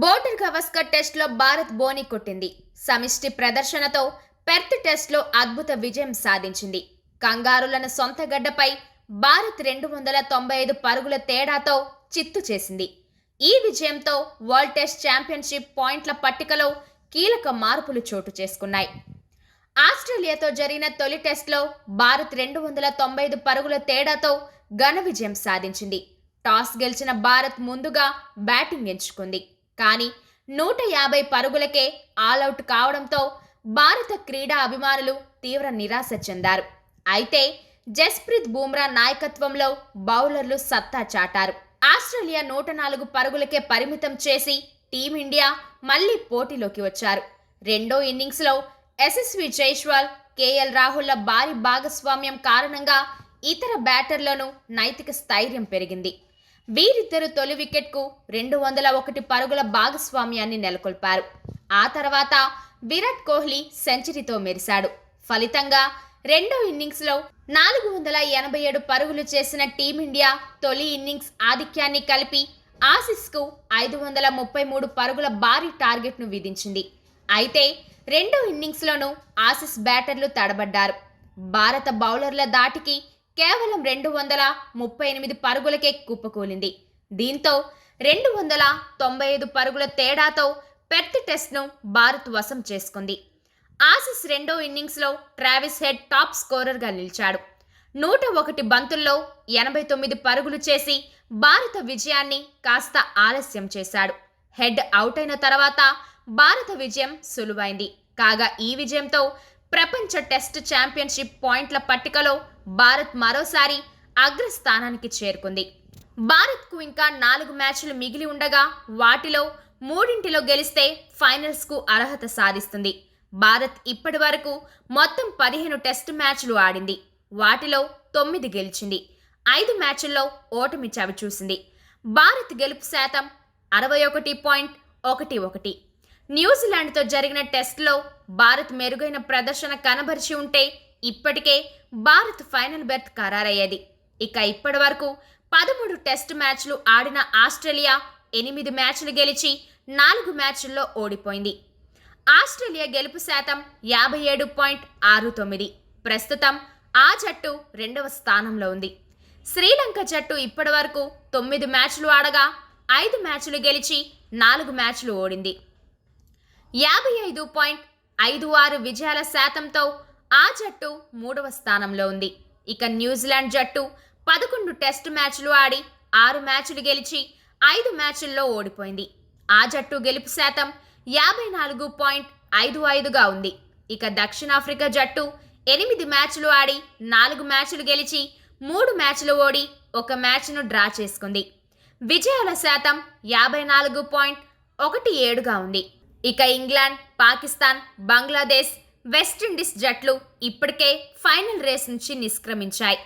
బోటర్ గవస్కర్ టెస్ట్లో భారత్ బోని కొట్టింది. సమిష్టి ప్రదర్శనతో పెర్త్ టెస్ట్లో అద్భుత విజయం సాధించింది. కంగారులను సొంత గడ్డపై భారత్ రెండు వందల తొంభై ఐదు పరుగుల తేడాతో చిత్తు చేసింది. ఈ విజయంతో వరల్డ్ టెస్ట్ ఛాంపియన్షిప్ పాయింట్ల పట్టికలో కీలక మార్పులు చోటు చేసుకున్నాయి. ఆస్ట్రేలియాతో జరిగిన తొలి టెస్ట్లో భారత్ రెండు వందల తొంభై ఐదు పరుగుల తేడాతో ఘన విజయం సాధించింది. టాస్ గెలిచిన భారత్ ముందుగా బ్యాటింగ్ ఎంచుకుంది. కానీ నూట యాభై పరుగులకే ఆలౌట్ కావడంతో భారత క్రీడా అభిమానులు తీవ్ర నిరాశ చెందారు. అయితే జస్ప్రీత్ బూమ్రా నాయకత్వంలో బౌలర్లు సత్తా చాటారు. ఆస్ట్రేలియా నూట నాలుగు పరుగులకే పరిమితం చేసి టీమిండియా మళ్ళీ పోటీలోకి వచ్చారు. రెండో ఇన్నింగ్స్లో ఎస్ఎస్వి జైస్వాల్ కేఎల్ రాహుల్ల భారీ భాగస్వామ్యం కారణంగా ఇతర బ్యాటర్లను నైతిక స్థైర్యం పెరిగింది. వీరిద్దరు తొలి వికెట్కు రెండు వందల ఒకటి పరుగుల భాగస్వామ్యాన్ని నెలకొల్పారు. ఆ తర్వాత విరాట్ కోహ్లీ సెంచరీతో మెరిశాడు. ఫలితంగా రెండో ఇన్నింగ్స్లో నాలుగు వందల ఎనభై ఏడు పరుగులు చేసిన టీమిండియా తొలి ఇన్నింగ్స్ ఆధిక్యాన్ని కలిపి ఆసిస్కు ఐదు వందల ముప్పై మూడు పరుగుల భారీ టార్గెట్ను విధించింది. అయితే రెండో ఇన్నింగ్స్లోనూ ఆసిస్ బ్యాటర్లు తడబడ్డారు. భారత బౌలర్ల దాటికి కేవలం రెండు వందల ముప్పై ఎనిమిది పరుగులకే కుప్పకూలింది. దీంతో రెండు వందల తొంభై ఐదు పరుగుల తేడాతో పెర్త్ టెస్ట్ను భారత్ వశం చేసుకుంది. ఆసిస్ రెండో ఇన్నింగ్స్లో ట్రావిస్ హెడ్ టాప్ స్కోరర్గా నిలిచాడు. నూట ఒకటి బంతుల్లో ఎనభై తొమ్మిది పరుగులు చేసి భారత విజయాన్ని కాస్త ఆలస్యం చేశాడు. హెడ్ అవుట్ అయిన తర్వాత భారత విజయం సులువైంది. కాగా ఈ విజయంతో ప్రపంచ టెస్ట్ ఛాంపియన్షిప్ పాయింట్ల పట్టికలో భారత్ మరోసారి అగ్రస్థానానికి చేరుకుంది. భారత్కు ఇంకా నాలుగు మ్యాచ్లు మిగిలి ఉండగా వాటిలో మూడింటిలో గెలిస్తే ఫైనల్స్కు అర్హత సాధిస్తుంది. భారత్ ఇప్పటి వరకు మొత్తం పదిహేను టెస్ట్ మ్యాచ్లు ఆడింది. వాటిలో తొమ్మిది గెలిచింది. ఐదు మ్యాచ్ల్లో ఓటమి చవిచూసింది. భారత్ గెలుపు శాతం అరవై ఒకటి పాయింట్ ఒకటి ఒకటి. న్యూజిలాండ్తో జరిగిన టెస్ట్లో భారత్ మెరుగైన ప్రదర్శన కనబరిచి ఉంటే ఇప్పటికే భారత్ ఫైనల్ బెర్త్ ఖరారయ్యేది. ఇక ఇప్పటి వరకు పదమూడు టెస్ట్ మ్యాచ్లు ఆడిన ఆస్ట్రేలియా ఎనిమిది మ్యాచ్లు గెలిచి నాలుగు మ్యాచ్ల్లో ఓడిపోయింది. ఆస్ట్రేలియా గెలుపు శాతం యాభై ఏడు పాయింట్ ఆరు తొమ్మిది. ప్రస్తుతం ఆ జట్టు రెండవ స్థానంలో ఉంది. శ్రీలంక జట్టు ఇప్పటివరకు తొమ్మిది మ్యాచ్లు ఆడగా ఐదు మ్యాచ్లు గెలిచి నాలుగు మ్యాచ్లు ఓడింది. యాభై ఐదు పాయింట్ ఐదు ఆరు విజయాల శాతంతో ఆ జట్టు మూడవ స్థానంలో ఉంది. ఇక న్యూజిలాండ్ జట్టు పదకొండు టెస్ట్ మ్యాచ్లు ఆడి ఆరు మ్యాచ్లు గెలిచి ఐదు మ్యాచ్ల్లో ఓడిపోయింది. ఆ జట్టు గెలుపు శాతం యాభై నాలుగు పాయింట్ ఐదు ఐదుగా ఉంది. ఇక దక్షిణాఫ్రికా జట్టు ఎనిమిది మ్యాచ్లు ఆడి నాలుగు మ్యాచ్లు గెలిచి మూడు మ్యాచ్లు ఓడి ఒక మ్యాచ్ను డ్రా చేసుకుంది. విజయాల శాతం యాభై నాలుగు పాయింట్ ఒకటి ఏడుగా ఉంది. ఇక ఇంగ్లాండ్ పాకిస్తాన్ బంగ్లాదేశ్ వెస్టిండీస్ జట్లు ఇప్పటికే ఫైనల్ రేస్ నుంచి నిష్క్రమించాయి.